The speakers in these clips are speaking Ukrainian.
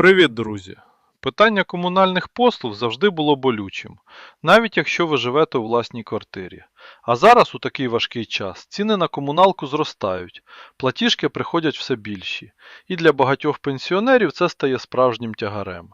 Привіт, друзі! Питання комунальних послуг завжди було болючим, навіть якщо ви живете у власній квартирі. А зараз, у такий важкий час, ціни на комуналку зростають, платіжки приходять все більші, і для багатьох пенсіонерів це стає справжнім тягарем.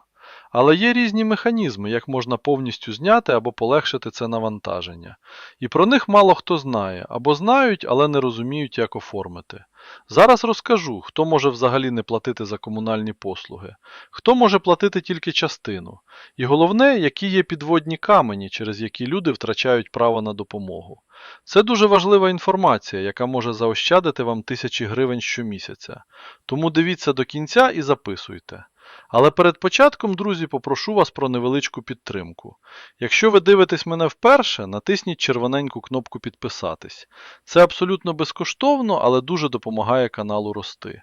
Але є різні механізми, як можна повністю зняти або полегшити це навантаження. І про них мало хто знає, або знають, але не розуміють, як оформити. Зараз розкажу, хто може взагалі не платити за комунальні послуги, хто може платити тільки частину, і головне, які є підводні камені, через які люди втрачають право на допомогу. Це дуже важлива інформація, яка може заощадити вам тисячі гривень щомісяця. Тому дивіться до кінця і записуйте. Але перед початком, друзі, попрошу вас про невеличку підтримку. Якщо ви дивитесь мене вперше, натисніть червоненьку кнопку підписатись. Це абсолютно безкоштовно, але дуже допомагає каналу рости.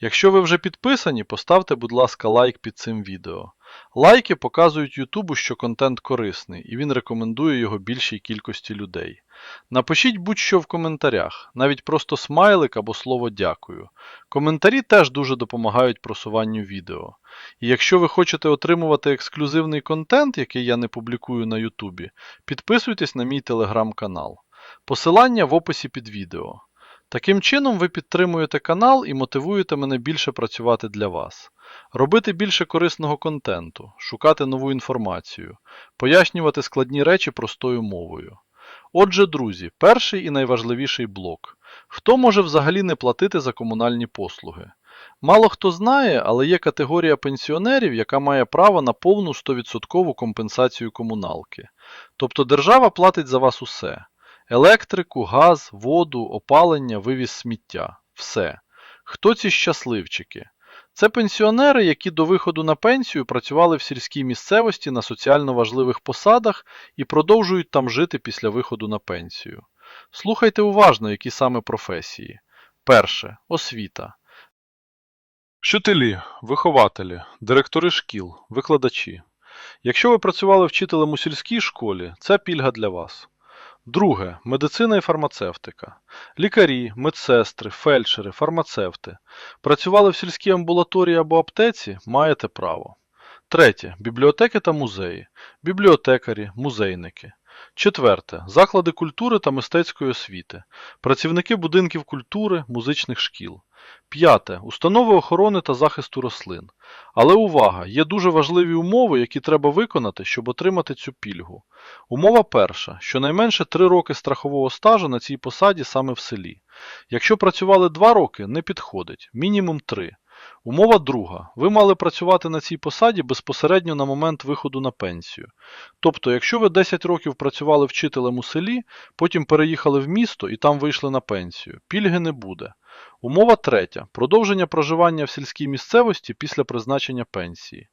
Якщо ви вже підписані, поставте, будь ласка, лайк під цим відео. Лайки показують Ютубу, що контент корисний, і він рекомендує його більшій кількості людей. Напишіть будь-що в коментарях, навіть просто смайлик або слово дякую. Коментарі теж дуже допомагають просуванню відео. І якщо ви хочете отримувати ексклюзивний контент, який я не публікую на Ютубі, підписуйтесь на мій телеграм-канал. Посилання в описі під відео. Таким чином ви підтримуєте канал і мотивуєте мене більше працювати для вас, робити більше корисного контенту, шукати нову інформацію, пояснювати складні речі простою мовою. Отже, друзі, перший і найважливіший блок. Хто може взагалі не платити за комунальні послуги? Мало хто знає, але є категорія пенсіонерів, яка має право на повну 100% компенсацію комуналки. Тобто держава платить за вас усе: електрику, газ, воду, опалення, вивіз сміття. Все. Хто ці щасливчики? Це пенсіонери, які до виходу на пенсію працювали в сільській місцевості на соціально важливих посадах і продовжують там жити після виходу на пенсію. Слухайте уважно, які саме професії. Перше освіта. Вчителі, вихователі, директори шкіл, викладачі. Якщо ви працювали вчителем у сільській школі, це пільга для вас. Друге медицина і фармацевтика. Лікарі, медсестри, фельдшери, фармацевти. Працювали в сільській амбулаторії або аптеці, маєте право. Третє бібліотеки та музеї, бібліотекарі, музейники. Четверте заклади культури та мистецької освіти, працівники будинків культури, музичних шкіл. П'яте установи охорони та захисту рослин. Але увага! Є дуже важливі умови, які треба виконати, щоб отримати цю пільгу. Умова перша: щонайменше 3 роки страхового стажу на цій посаді саме в селі. Якщо працювали 2 роки, не підходить, мінімум 3. Умова друга. Ви мали працювати на цій посаді безпосередньо на момент виходу на пенсію. Тобто, якщо ви 10 років працювали вчителем у селі, потім переїхали в місто і там вийшли на пенсію, пільги не буде. Умова третя. Продовження проживання в сільській місцевості після призначення пенсії.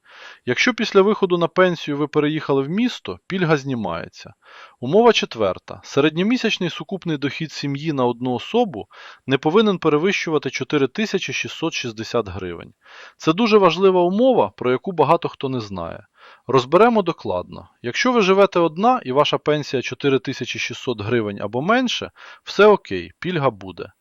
Якщо після виходу на пенсію ви переїхали в місто, пільга знімається. Умова четверта. Середньомісячний сукупний дохід сім'ї на одну особу не повинен перевищувати 4660 гривень. Це дуже важлива умова, про яку багато хто не знає. Розберемо докладно. Якщо ви живете одна і ваша пенсія 4600 гривень або менше, все окей, пільга буде.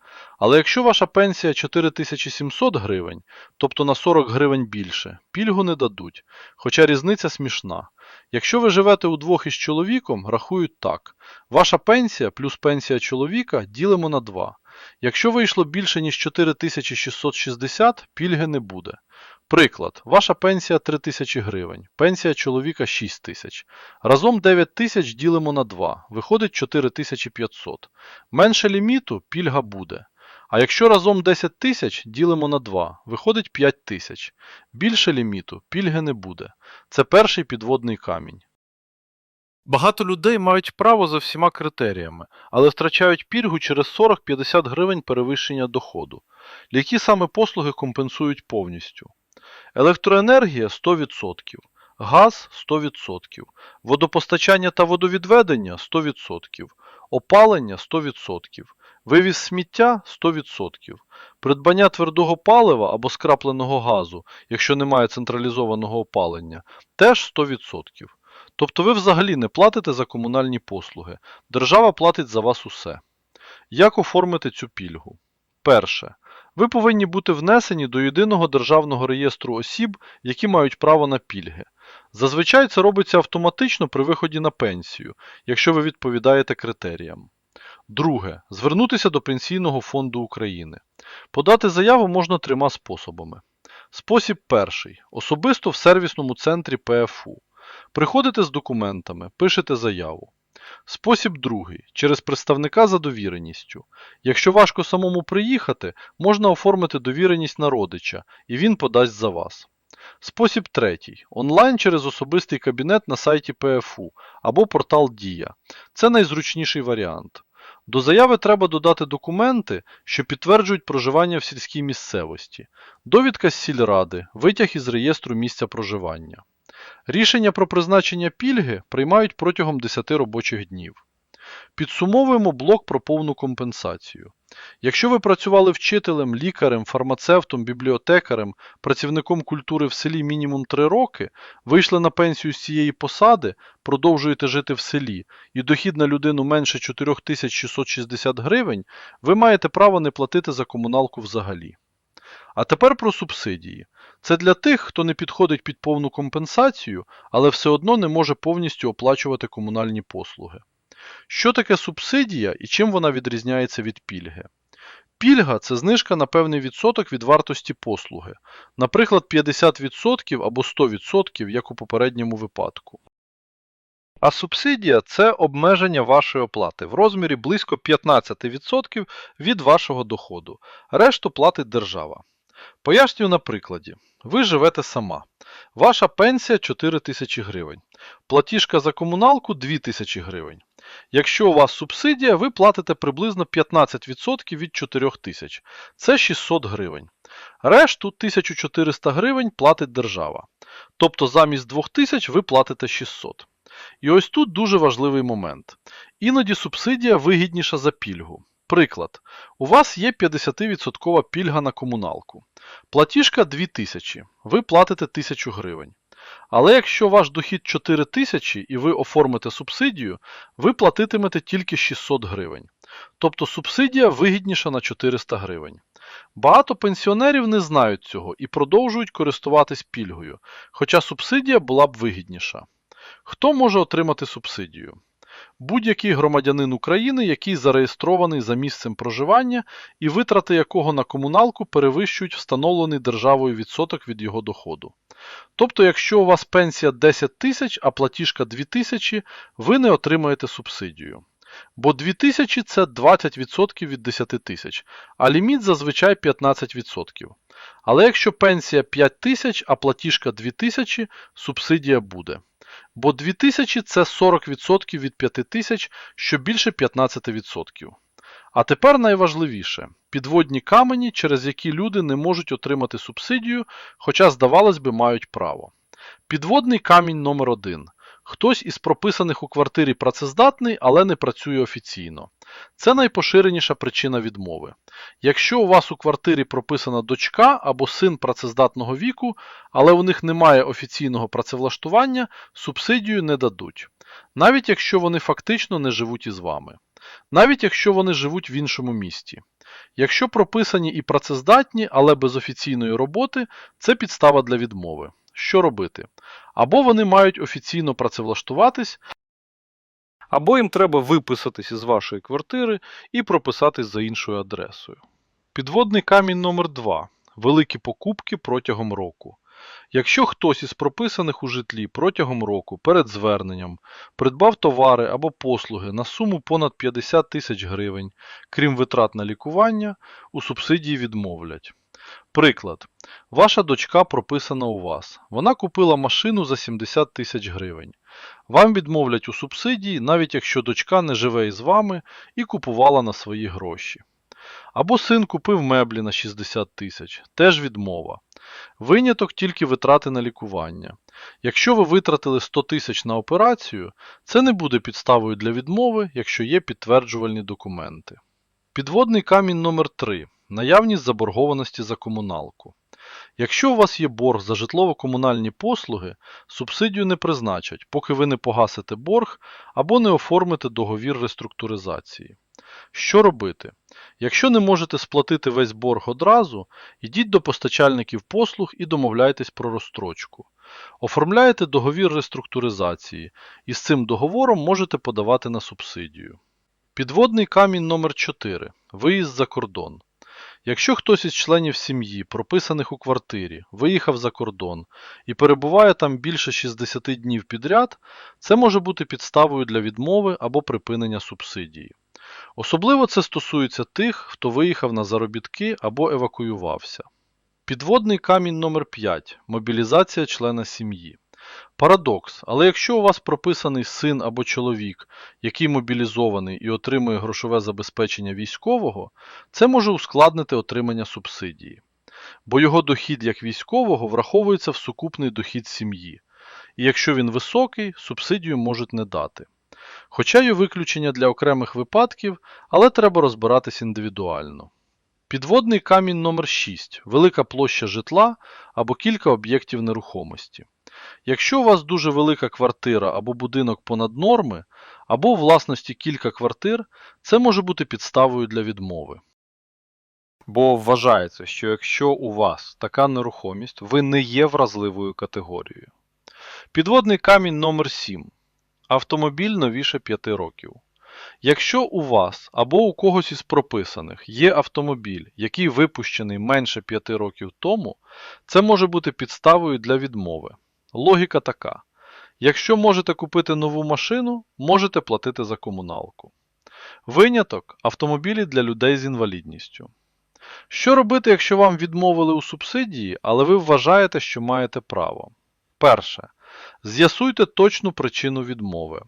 Але якщо ваша пенсія 4700 гривень, тобто на 40 гривень більше, пільгу не дадуть, хоча різниця смішна. Якщо ви живете удвох із чоловіком, рахують так. Ваша пенсія плюс пенсія чоловіка ділимо на 2. Якщо вийшло більше, ніж 4660, пільги не буде. Приклад, ваша пенсія 3000 гривень, пенсія чоловіка 6 тисяч. Разом 9 тисяч ділимо на 2, виходить 4500. Менше ліміту пільга буде. А якщо разом 10 тисяч ділимо на 2, виходить 5 тисяч. Більше ліміту пільги не буде. Це перший підводний камінь. Багато людей мають право за всіма критеріями, але втрачають пільгу через 40-50 гривень перевищення доходу. Які саме послуги компенсують повністю? Електроенергія 100%, газ 100%, водопостачання та водовідведення 100%, опалення 100%, вивіз сміття 100%, придбання твердого палива або скрапленого газу, якщо немає централізованого опалення, теж 100%. Тобто ви взагалі не платите за комунальні послуги, держава платить за вас усе. Як оформити цю пільгу? Перше. Ви повинні бути внесені до єдиного державного реєстру осіб, які мають право на пільги. Зазвичай це робиться автоматично при виході на пенсію, якщо ви відповідаєте критеріям. Друге. Звернутися до Пенсійного фонду України. Подати заяву можна трьома способами. Спосіб перший. Особисто в сервісному центрі ПФУ. Приходите з документами, пишете заяву. Спосіб другий. Через представника за довіреністю. Якщо важко самому приїхати, можна оформити довіреність на родича, і він подасть за вас. Спосіб третій. Онлайн через особистий кабінет на сайті ПФУ або портал Дія. Це найзручніший варіант. До заяви треба додати документи, що підтверджують проживання в сільській місцевості, довідка з сільради, витяг із реєстру місця проживання. Рішення про призначення пільги приймають протягом 10 робочих днів. Підсумовуємо блок про повну компенсацію. Якщо ви працювали вчителем, лікарем, фармацевтом, бібліотекарем, працівником культури в селі мінімум 3 роки, вийшли на пенсію з цієї посади, продовжуєте жити в селі, і дохід на людину менше 4660 гривень, ви маєте право не платити за комуналку взагалі. А тепер про субсидії. Це для тих, хто не підходить під повну компенсацію, але все одно не може повністю оплачувати комунальні послуги. Що таке субсидія і чим вона відрізняється від пільги? Пільга це знижка на певний відсоток від вартості послуги, наприклад, 50% або 100%, як у попередньому випадку. А субсидія це обмеження вашої оплати в розмірі близько 15% від вашого доходу. Решту платить держава. Пояснюю на прикладі. Ви живете сама. Ваша пенсія 4 тисячі гривень. Платіжка за комуналку 2 тисячі гривень. Якщо у вас субсидія, ви платите приблизно 15% від 4 тисяч. Це 600 гривень. Решту 1400 гривень платить держава. Тобто замість 2000 ви платите 600. І ось тут дуже важливий момент. Іноді субсидія вигідніша за пільгу. Приклад. У вас є 50% пільга на комуналку. Платіжка 2000, ви платите 1000 гривень. Але якщо ваш дохід 4000 і ви оформите субсидію, ви платитимете тільки 600 гривень. Тобто субсидія вигідніша на 400 гривень. Багато пенсіонерів не знають цього і продовжують користуватись пільгою, хоча субсидія була б вигідніша. Хто може отримати субсидію? Будь-який громадянин України, який зареєстрований за місцем проживання і витрати якого на комуналку перевищують встановлений державою відсоток від його доходу. Тобто, якщо у вас пенсія 10 тисяч, а платіжка 2 тисячі, ви не отримаєте субсидію. Бо 2 тисячі це 20% від 10 тисяч, а ліміт зазвичай 15%. Але якщо пенсія 5 тисяч, а платіжка 2 тисячі, субсидія буде. Бо 2000 це 40% від 5000, що більше 15%. А тепер найважливіше підводні камені, через які люди не можуть отримати субсидію, хоча, здавалось би, мають право. Підводний камінь номер 1 Хтось із прописаних у квартирі працездатний, але не працює офіційно. Це найпоширеніша причина відмови. Якщо у вас у квартирі прописана дочка або син працездатного віку, але у них немає офіційного працевлаштування, субсидію не дадуть. Навіть якщо вони фактично не живуть із вами. Навіть якщо вони живуть в іншому місті. Якщо прописані і працездатні, але без офіційної роботи, це підстава для відмови. Що робити? Або вони мають офіційно працевлаштуватись, або їм треба виписатись із вашої квартири і прописатись за іншою адресою. Підводний камінь номер 2 Великі покупки протягом року. Якщо хтось із прописаних у житлі протягом року перед зверненням придбав товари або послуги на суму понад 50 тисяч гривень, крім витрат на лікування, у субсидії відмовлять. Приклад. Ваша дочка прописана у вас. Вона купила машину за 70 тисяч гривень. Вам відмовлять у субсидії, навіть якщо дочка не живе із вами і купувала на свої гроші. Або син купив меблі на 60 тисяч. Теж відмова. Виняток тільки витрати на лікування. Якщо ви витратили 100 тисяч на операцію, це не буде підставою для відмови, якщо є підтверджувальні документи. Підводний камінь номер 3 Наявність заборгованості за комуналку. Якщо у вас є борг за житлово-комунальні послуги, субсидію не призначать, поки ви не погасите борг або не оформите договір реструктуризації. Що робити? Якщо не можете сплатити весь борг одразу, йдіть до постачальників послуг і домовляйтесь про розстрочку. Оформляєте договір реструктуризації і з цим договором можете подавати на субсидію. Підводний камінь номер 4 Виїзд за кордон. Якщо хтось із членів сім'ї, прописаних у квартирі, виїхав за кордон і перебуває там більше 60 днів підряд, це може бути підставою для відмови або припинення субсидії. Особливо це стосується тих, хто виїхав на заробітки або евакуювався. Підводний камінь номер 5 Мобілізація члена сім'ї. Парадокс, але якщо у вас прописаний син або чоловік, який мобілізований і отримує грошове забезпечення військового, це може ускладнити отримання субсидії. Бо його дохід як військового враховується в сукупний дохід сім'ї, і якщо він високий, субсидію можуть не дати. Хоча є виключення для окремих випадків, але треба розбиратись індивідуально. Підводний камінь номер 6 велика площа житла або кілька об'єктів нерухомості. Якщо у вас дуже велика квартира або будинок понад норми, або у власності кілька квартир, це може бути підставою для відмови. Бо вважається, що якщо у вас така нерухомість, ви не є вразливою категорією. Підводний камінь номер 7 Автомобіль новіше 5 років. Якщо у вас або у когось із прописаних є автомобіль, який випущений менше 5 років тому, це може бути підставою для відмови. Логіка така: якщо можете купити нову машину, можете платити за комуналку. Виняток автомобілі для людей з інвалідністю. Що робити, якщо вам відмовили у субсидії, але ви вважаєте, що маєте право? Перше. З'ясуйте точну причину відмови.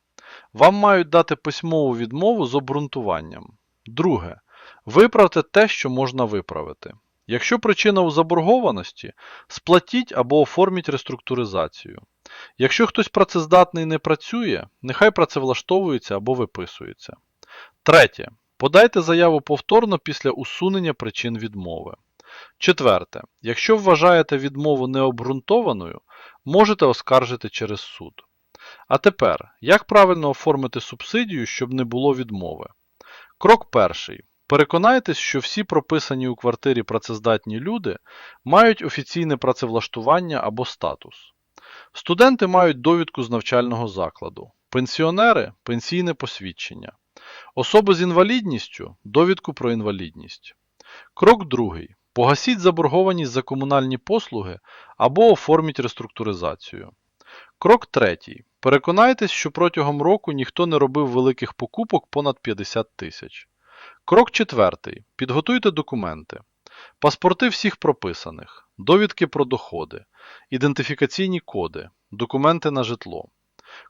Вам мають дати письмову відмову з обґрунтуванням. Друге. Виправте те, що можна виправити. Якщо причина у заборгованості, сплатіть або оформіть реструктуризацію. Якщо хтось працездатний не працює, нехай працевлаштовується або виписується. Третє. Подайте заяву повторно після усунення причин відмови. Четверте. Якщо вважаєте відмову необґрунтованою, можете оскаржити через суд. А тепер, як правильно оформити субсидію, щоб не було відмови? Крок перший. Переконайтесь, що всі прописані у квартирі працездатні люди мають офіційне працевлаштування або статус. Студенти мають довідку з навчального закладу, пенсіонери пенсійне посвідчення, особи з інвалідністю довідку про інвалідність. Крок другий. Погасіть заборгованість за комунальні послуги або оформіть реструктуризацію. Крок третій. Переконайтесь, що протягом року ніхто не робив великих покупок понад 50 тисяч. Крок четвертий. Підготуйте документи. Паспорти всіх прописаних, довідки про доходи, ідентифікаційні коди, документи на житло.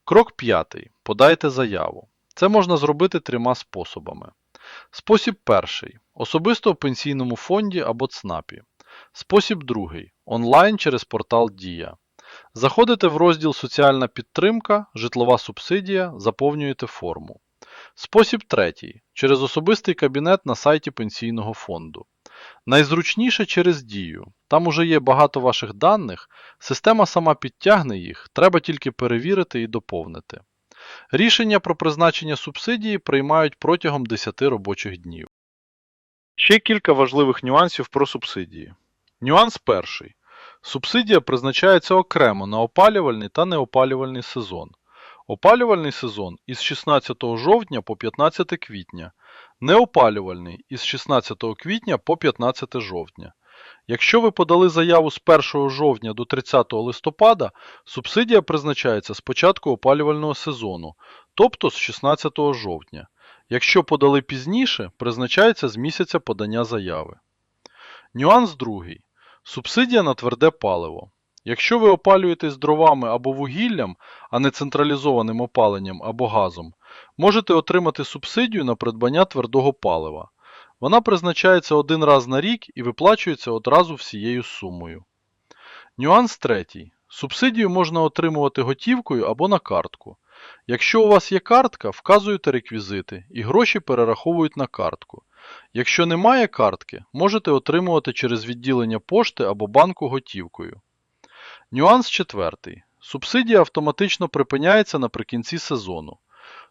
Крок п'ятий. Подайте заяву. Це можна зробити трьома способами. Спосіб перший. Особисто в пенсійному фонді або ЦНАПі. Спосіб другий. Онлайн через портал Дія. Заходите в розділ Соціальна підтримка, житлова субсидія, заповнюєте форму. Спосіб третій. Через особистий кабінет на сайті Пенсійного фонду. Найзручніше через Дію. Там уже є багато ваших даних, система сама підтягне їх, треба тільки перевірити і доповнити. Рішення про призначення субсидії приймають протягом 10 робочих днів. Ще кілька важливих нюансів про субсидії. Нюанс перший. Субсидія призначається окремо на опалювальний та неопалювальний сезон. Опалювальний сезон із 16 жовтня по 15 квітня, неопалювальний із 16 квітня по 15 жовтня. Якщо ви подали заяву з 1 жовтня до 30 листопада, субсидія призначається з початку опалювального сезону, тобто з 16 жовтня. Якщо подали пізніше, призначається з місяця подання заяви. Нюанс другий. Субсидія на тверде паливо. Якщо ви опалюєтесь дровами або вугіллям, а не централізованим опаленням або газом, можете отримати субсидію на придбання твердого палива. Вона призначається один раз на рік і виплачується одразу всією сумою. Нюанс третій. Субсидію можна отримувати готівкою або на картку. Якщо у вас є картка, вказуєте реквізити і гроші перераховують на картку. Якщо немає картки, можете отримувати через відділення пошти або банку готівкою. Нюанс четвертий. Субсидія автоматично припиняється наприкінці сезону.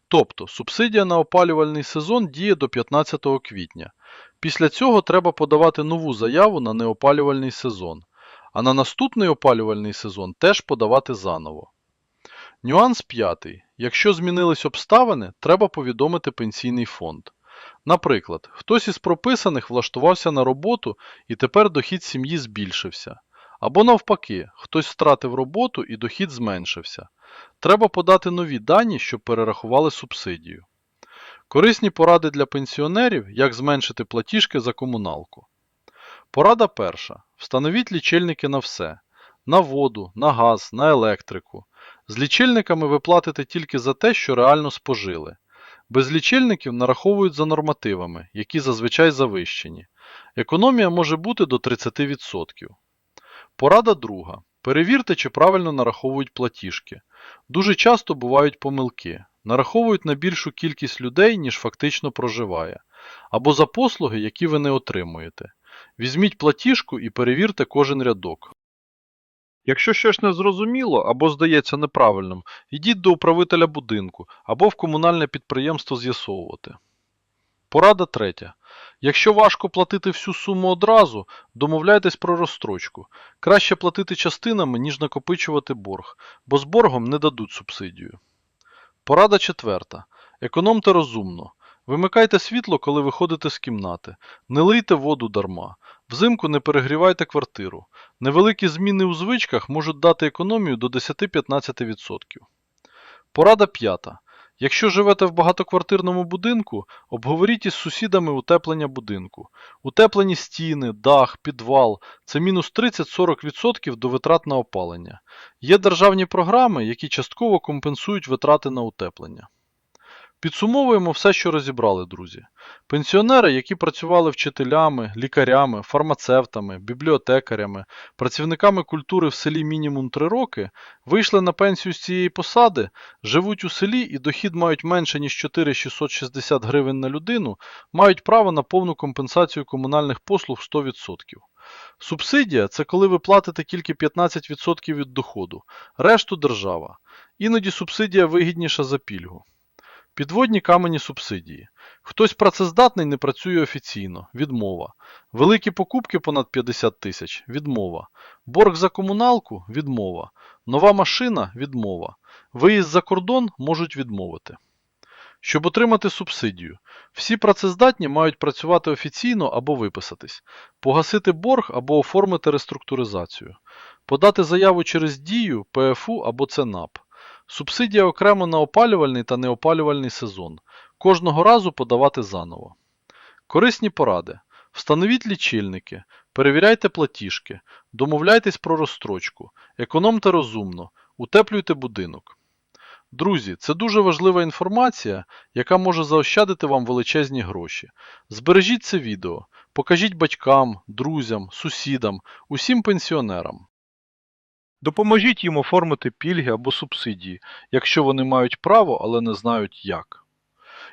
Тобто субсидія на опалювальний сезон діє до 15 квітня. Після цього треба подавати нову заяву на неопалювальний сезон, а на наступний опалювальний сезон теж подавати заново. Нюанс п'ятий. Якщо змінились обставини, треба повідомити пенсійний фонд. Наприклад, хтось із прописаних влаштувався на роботу і тепер дохід сім'ї збільшився. Або навпаки, хтось втратив роботу і дохід зменшився. Треба подати нові дані, щоб перерахували субсидію. Корисні поради для пенсіонерів, як зменшити платіжки за комуналку. Порада перша. Встановіть лічильники на все: на воду, на газ, на електрику. З лічильниками ви платите тільки за те, що реально спожили. Без лічильників нараховують за нормативами, які зазвичай завищені. Економія може бути до 30%. Порада друга. Перевірте, чи правильно нараховують платіжки. Дуже часто бувають помилки. Нараховують на більшу кількість людей, ніж фактично проживає, або за послуги, які ви не отримуєте. Візьміть платіжку і перевірте кожен рядок. Якщо щось не зрозуміло або здається неправильним, йдіть до управителя будинку або в комунальне підприємство з'ясовувати. Порада третя. Якщо важко платити всю суму одразу, домовляйтесь про розстрочку. Краще платити частинами, ніж накопичувати борг, бо з боргом не дадуть субсидію. Порада четверта. Економте розумно. Вимикайте світло, коли виходите з кімнати. Не лийте воду дарма. Взимку не перегрівайте квартиру. Невеликі зміни у звичках можуть дати економію до 10-15%. Порада п'ята. Якщо живете в багатоквартирному будинку, обговоріть із сусідами утеплення будинку. Утеплені стіни, дах, підвал це мінус 30-40% до витрат на опалення. Є державні програми, які частково компенсують витрати на утеплення. Підсумовуємо все, що розібрали, друзі. Пенсіонери, які працювали вчителями, лікарями, фармацевтами, бібліотекарями, працівниками культури в селі мінімум 3 роки, вийшли на пенсію з цієї посади, живуть у селі і дохід мають менше, ніж 4660 гривень на людину, мають право на повну компенсацію комунальних послуг 100%. Субсидія це коли ви платите тільки 15% від доходу, решту держава. Іноді субсидія вигідніша за пільгу. Підводні камені субсидії. Хтось працездатний не працює офіційно. Відмова. Великі покупки понад 50 тисяч. Відмова. Борг за комуналку відмова. Нова машина відмова. Виїзд за кордон можуть відмовити. Щоб отримати субсидію, всі працездатні мають працювати офіційно або виписатись, погасити борг або оформити реструктуризацію, подати заяву через дію, ПФУ або ЦНАП. Субсидія окремо на опалювальний та неопалювальний сезон. Кожного разу подавати заново. Корисні поради. Встановіть лічильники, перевіряйте платіжки, домовляйтесь про розстрочку, економте розумно, утеплюйте будинок. Друзі, це дуже важлива інформація, яка може заощадити вам величезні гроші. Збережіть це відео, покажіть батькам, друзям, сусідам, усім пенсіонерам. Допоможіть їм оформити пільги або субсидії, якщо вони мають право, але не знають як.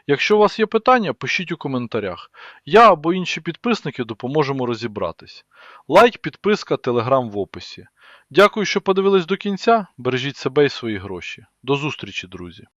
Якщо у вас є питання, пишіть у коментарях. Я або інші підписники допоможемо розібратись. Лайк, підписка, телеграм в описі. Дякую, що подивились до кінця. Бережіть себе і свої гроші. До зустрічі, друзі!